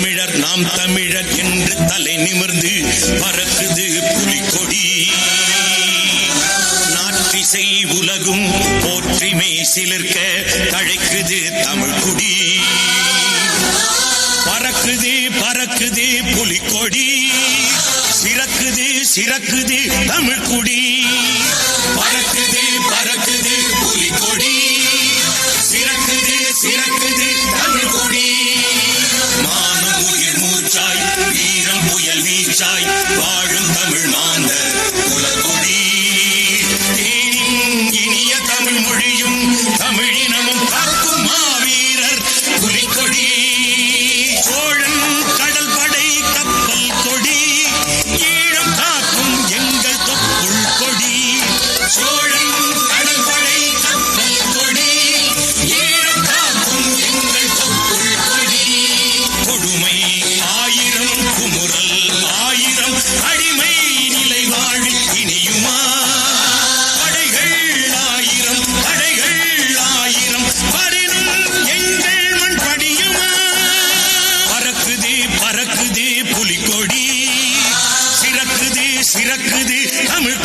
தமிழர் நாம் தமிழர் என்று தலை நிமிர்ந்து பறக்குது புலிக்கொடி. நாற்றிசை உலகும் போற்றிமை சிலிர்க்க தழைக்குது தமிழ் குடி பறக்குது பறக்குது புலிக்கொடி. சிறக்குது சிறக்குது தமிழ்குடி. மலர்ச்சாய் வாழும் தமிழ் மாந்த குலகுடி தேனின் இனிய தமிழ் மொழியும் தமிழின பறக்குது புலிக்கொடி. சிறக்குது சிறக்குது தமிழ்